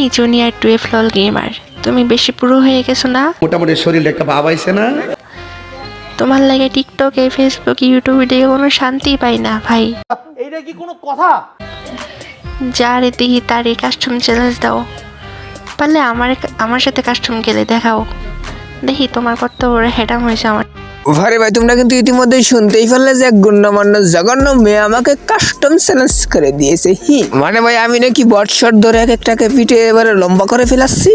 আমি junior twelve লল gamer তুমি বেশি পুরো হয়ে গেছো না? মোটামুটি শরীরে একটা ভাব আইছে না? তোমার লাগে টিকটকে ফেসবুকে ইউটিউবে দেখে কোনো শান্তি পাই না ভাই। এইটা কি কোনো কথা? যারে দেখি তারই কাস্টম চ্যালেঞ্জ দাও। পারলে আমার আমার সাথে কাস্টম খেলে দেখাও। দেখি তোমার কত বড় হেডাম হয়েছে আমার। ভারে ভাই তোমরা কিন্তু ইতিমধ্যে শুনতেই পারলে যে এক গণ্যমান্য জঘন্য মেয়ে আমাকে কাস্টম চ্যালেঞ্জ করে দিয়েছে। হি। মানে ভাই আমি নাকি বটশট ধরে এক একটাকে পিঠে এবারে লম্বা করে ফেলাচ্ছি।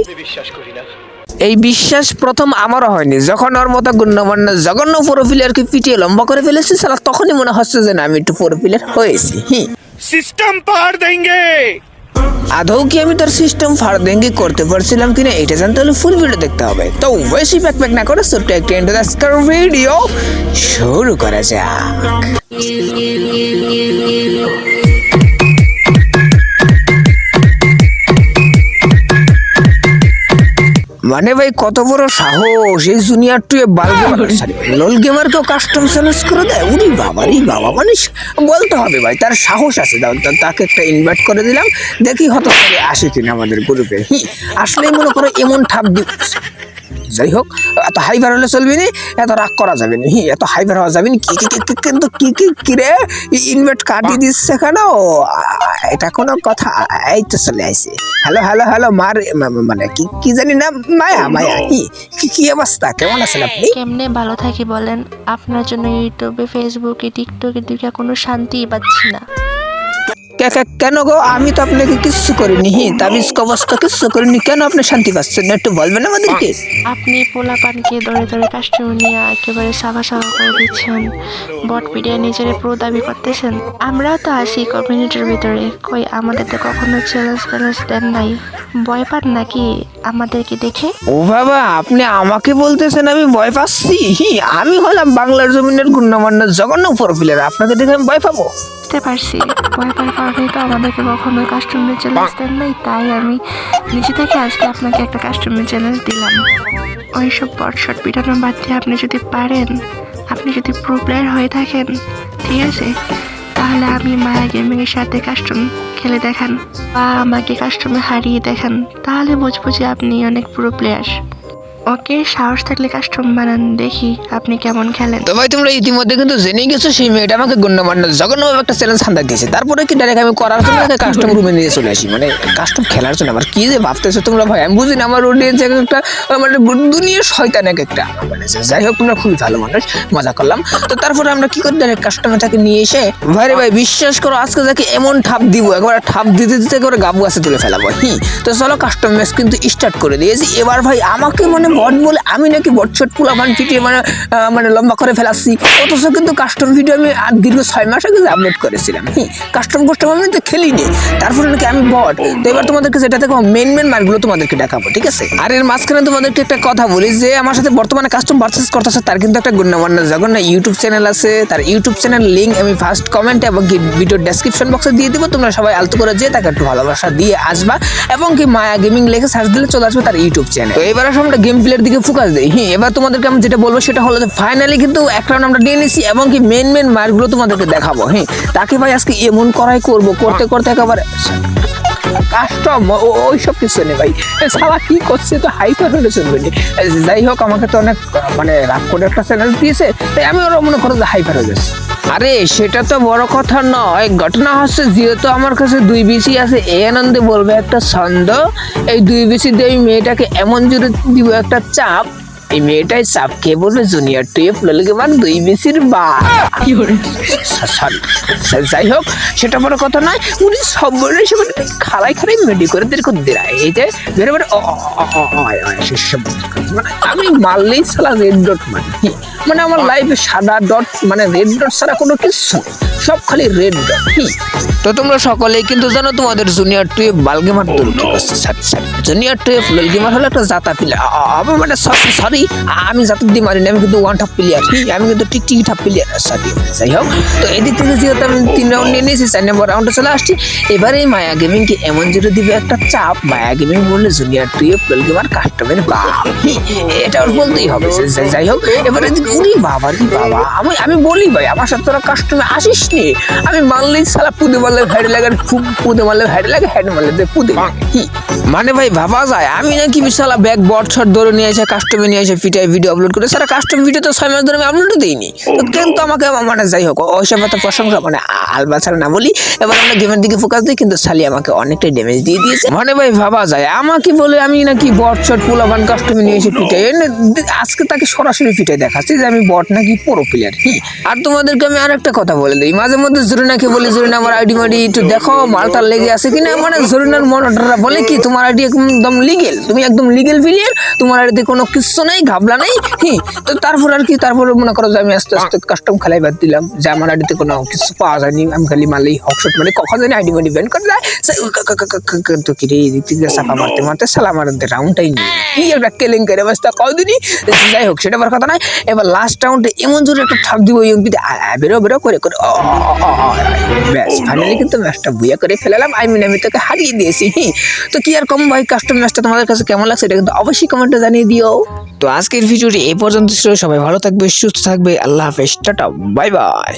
এই বিশ্বাস প্রথম আমারও হয়নি। যখন ওর মতো গণ্যমান্য জঘন্য প্রোফিলারকে পিটিয়ে লম্বা করে ফেলেছি সালা তখনই মনে হচ্ছে যে না আমি একটু প্রোফিলার হয়েছি। হি। সিস্টেম পার দেঙ্গে! আদৌ কি আমি তার সিস্টেম ফারদেঙ্গি করতে পারছিলাম কিনা এটা জানতে হলে ফুল ভিডিও দেখতে হবে। তো বেশি প্যাক প্যাক না করে ছোট্ট একটা ইন্টারেস্টার ভিডিও শুরু করা যাক। মানে ভাই কত বড় সাহস। এই জুনিয়র টু বাল গেমার কেউ লোল গেমারকেও কাস্টম চ্যালেঞ্জ করে দেয়? উনি বাবা রে বাবা মানে বলতে হবে ভাই তার সাহস আছে। তাকে একটা ইনভাইট করে দিলাম। দেখি হত করে আসে কিনা আমাদের গ্রুপে আসলেই মনে করো এমন ঠাপ দিব যাই হোক এত হাইবার হলে চলবি নি এত রাগ করা যাবে না হি এত হাইবার হওয়া যাবে না কি কি- কি- কি- কিন্তু কি কি কি রে? ইনভাইট কাটিয়ে দিচ্ছে কেন? এটা কোনো কথা এই তো চলে আইছে। হ্যালো হ্যালো হ্যালো মার মানে কি কি জানি না মায়া মায়া কি কি- কি অবস্থা কেমন আছেন আপনি? কেমনে ভালো থাকি বলেন? আপনার জন্য ইউটিউবে ফেসবুকে টিকটকে দিকে কোনো শান্তিই পাচ্ছি না। কেন গো? আমি তো আপনাকে কিচ্ছু করিনি। হি, তাবিজ, কবস্ত কিচ্ছু করিনি। কেন আপনি শান্তি পাচ্ছেন? একটু বলবেন আমাদেরকে? আপনি পোলা পানকে ধরে ধরে কাস্টম নিয়ে একেবারে সাবা সাবা করে দিচ্ছেন। বট পিডিয়া নিজের প্রো দাবি করতেছেন। আমরাও তো আসি কমিউনিটির ভিতরে। কই, আমাদের তো কখনো চ্যালেঞ্জ ফ্যালেঞ্জ দেন নাই। ভয় পান নাকি? আমাদেরকে দেখে। ও বাবা আপনি আমাকে বলতেছেন আমি ভয় পাচ্ছি। আমি হলাম বাংলার জমিনের গুণ্যমান্য জঘন্য প্রফিলার আপনাকে দেখে আমি ভয় পাবো? বুঝতে পারছি। ভয় পাওয়ার কারণেই তো আমাদেরকে কখনো কাস্টমার চ্যালেঞ্জ দেন নাই তাই আমি নিজে থেকে আজকে আপনাকে একটা কাস্টমার চ্যালেঞ্জ দিলাম। ওইসব বটশট পিটানো বাদ দিয়ে আপনি যদি পারেন আপনি যদি প্রো প্লেয়ার হয়ে থাকেন ঠিক আছে? তাহলে আমি মায়া গেমিংয়ের সাথে কাস্টম খেলে দেখান বা আমাকে কাস্টমে হারিয়ে দেখান, তাহলে বুঝব যে আপনি অনেক পুরো প্লেয়ার ওকে সাহস থাকলে কাস্টম বানান, দেখি আপনি কেমন খেলেন। তো ভাই, তোমরা ইতিমধ্যে কিন্তু জেনে গেছো সেই মেয়েটা আমাকে গণ্যমান্য জঘন্যভাবে একটা চ্যালেঞ্জ হান্দা দিয়েছে। তারপরে কি ডাইরেক্ট আমি করার জন্য কাস্টম রুমে নিয়ে চলে আসি? মানে কাস্টম খেলার জন্য আমার কি যে ভাবতেছো তোমরা ভাই? আমি বুঝি না, আমার অডিয়েন্স এক একটা মানে একটা মানে যাই হোক, তোমরা খুবই ভালো মানুষ, মজা করলাম। তো তারপরে আমরা কি করি? ডাইরেক্ট কাস্টমার তাকে নিয়ে এসে ভাই রে ভাই, বিশ্বাস করো, আজকে যাকে এমন ঠাপ দিব, একবার ঠাপ দিতে দিতে করে গাবু গাছে তুলে ফেলাবো। হি, তো চলো কাস্টম ম্যাচ কিন্তু স্টার্ট করে দিয়েছি। এবার ভাই, আমাকে মানে বট বলে আমি নাকি বট শট পুলা মান পিটিয়ে মানে মানে লম্বা করে ফেলাচ্ছি। অথচ কিন্তু কাস্টম ভিডিও আমি আর দীর্ঘ ছয় মাস আগে আপলোড করেছিলাম। হি কাস্টম কাস্টম আমি তো খেলিনি। তারপরে নাকি আমি বট। তো এবার তোমাদেরকে যেটা দেখো মেন মেন মার্কগুলো তোমাদেরকে দেখাবো, ঠিক আছে? আর এর মাঝখানে তোমাদেরকে একটা কথা বলি যে, আমার সাথে বর্তমানে কাস্টম পারচেস করতেছে, তার কিন্তু একটা গুণমান্য জঘন্য ইউটিউব চ্যানেল আছে। তার ইউটিউব চ্যানেল লিঙ্ক আমি ফার্স্ট কমেন্ট এবং কি ভিডিও ডেসক্রিপশন বক্সে দিয়ে দিব। তোমরা সবাই আলতো করে যেয়ে তাকে একটু ভালোবাসা দিয়ে আসবা। এবং কি মায়া গেমিং লেখে সার্চ দিলে চলে আসবে তার ইউটিউব চ্যানেল তো এবার আসলে আমরা গেম প্লের দিকে ফোকাস দিই। হ্যাঁ এবার তোমাদেরকে আমি যেটা বলব সেটা হলো যে ফাইনালি কিন্তু এক রাউন্ড আমরা নিয়ে নিছি এবং কি মেন মেন মার্কগুলো তোমাদেরকে দেখাবো। হ্যাঁ তাকে ভাই আজকে এমন করাই করব, করতে করতে একেবারে কাস্টম ওই সব কিছু নেই ভাই। সালা কি করছে? তো হাইপার হলে চলবে যাই হোক, আমাকে তো অনেক মানে রাগ করে একটা চ্যানেল দিয়েছে, তাই আমি ওরা মনে করো যে হাইপার হয়ে গেছে আরে, সেটা তো বড় কথা নয়। ঘটনা হচ্ছে, যেহেতু আমার কাছে দুই বিসি আছে, এই আনন্দে বলবে একটা ছন্দ, এই দুই বিসি দিয়ে মেয়েটাকে এমন জোরে দিব, একটা চাপ এই মেয়েটাই চাপ খেয়ে বলবে জুনিয়র টুয়েলভ মান দুই বিসির বা। যাই হোক সেটা বড় কথা নয় উনি সব বলে সে মানে খালাই খালাই মেডি করে দেরি করে দেয় এই যে সেসব মানে আমি মারলেই সালা রেড ডট মানে কি? মানে আমার লাইফে সাদা ডট মানে রেড ডট ছাড়া কোনো কিছু সব খালি রেড ডট কি? তো তোমরা সকলেই কিন্তু জানো তোমাদের জুনিয়র টুয়েলভ কি করছে? Sorry sorry junior twelve lol gamer হলো একটা জাতা প্লেয়ার আমি মানে সরি আমি জাতার দিয়ে মারিনি আমি কিন্তু ওয়ান টাপ প্লেয়ার আমি কিন্তু টিকটিকি টাপ প্লেয়ার সরি যাই হোক তো এদিক থেকে যেহেতু আমি তিন রাউন্ড নিয়ে নিয়েছি চার নম্বর রাউন্ডে চলে আসছি। এবারে এই মায়া গেমিং কে এমন জুড়ে দিবে একটা চাপ মায়া গেমিং বললে জুনিয়র টুয়েলভ ললগেমার কাস্টমের বাপ। এটা ওর বলতেই হবে। যাই- হোক এবারে উনি বাবা রে বাবা। আমি আমি বলি ভাই আমার সাথে তোরা কাস্টমে আসিস নি আমি মানলেই সালা পুদে বল মারলে ভাইরে লাগে ফুক পুঁতে মারলে ভাইরে লাগে হেড মারলে পুঁতে কি মানে ভাই ভাবা যায় আমি নাকি বিশাল ব্যাগ বট শট ধরে নিয়ে এসে কাস্টমে নিয়ে এসে ফিটাই ভিডিও আপলোড করে। সারা কাস্টম ভিডিও তো ছয় মাস ধরে আমি আপলোড দিইনি। তো কিন্তু আমাকে মানে যাই হোক ওইসব এত প্রশংসা মানে আলবা ছাড়া না বলি এবার আমরা গেমের দিকে ফোকাস দিই কিন্তু সালি আমাকে অনেকটাই ড্যামেজ দিয়ে দিয়েছে। মানে ভাই ভাবা যায় আমাকে বলে আমি নাকি বট শট পোলাবান কাস্টমে নিয়ে এসে ফিটাই। আজকে তাকে সরাসরি ফিটাই দেখাচ্ছি যে আমি বট নাকি পুরো প্লেয়ার আর তোমাদেরকে আমি আরেকটা কথা বলে দিই মাঝে মধ্যে জরিনাকে বলি জরিনা আমার আইডি মাডি একটু দেখো মালটা লেগে আছে কিনা মানে জরিনার মনিটররা বলে কি তোমার আইডি একদম লিগেল তুমি একদম লিগেল প্লেয়ার তোমার আইডিতে কোনো কিচ্ছু নেই ঘাবলা নেই হ্যাঁ তো তারপর আর কি তারপরে মনে করো যে আমি আস্তে আস্তে কাস্টম খেলাই বাদ দিলাম যে আমার আইডিতে কোনো কিছু পাওয়া যায়নি আমি খালি মারলেই হকশট মানে কখন জানি আইডি মাডি ব্যান করে দেয় তো কি রে এদিক থেকে সাফা মারতে মারতে সালা মারতে রাউন্ডটাই নিয়ে কি একটা কেলেং করে বাস্তা কদিনই যাই হোক সেটা আবার কথা নাই এবার লাস্ট রাউন্ডে এমন জোরে একটা ঠাপ দিব ইউপিতে বেরো বেরো করে করে ব্যাস ফাইনালি কিন্তু ম্যাচটা বুয়া করে ফেলালাম। আই মিন আমি তোকে হারিয়ে দিয়েছি। হ্যাঁ তো কি আর কম ভাই কাস্টম ম্যাচটা তোমাদের কাছে কেমন লাগছে এটা কিন্তু অবশ্যই কমেন্টে জানিয়ে দিও। তো আজকের ভিডিওটি এ পর্যন্ত ছিল। সবাই ভালো থাকবে, সুস্থ থাকবে। আল্লাহ হাফেজ। Tata bye bye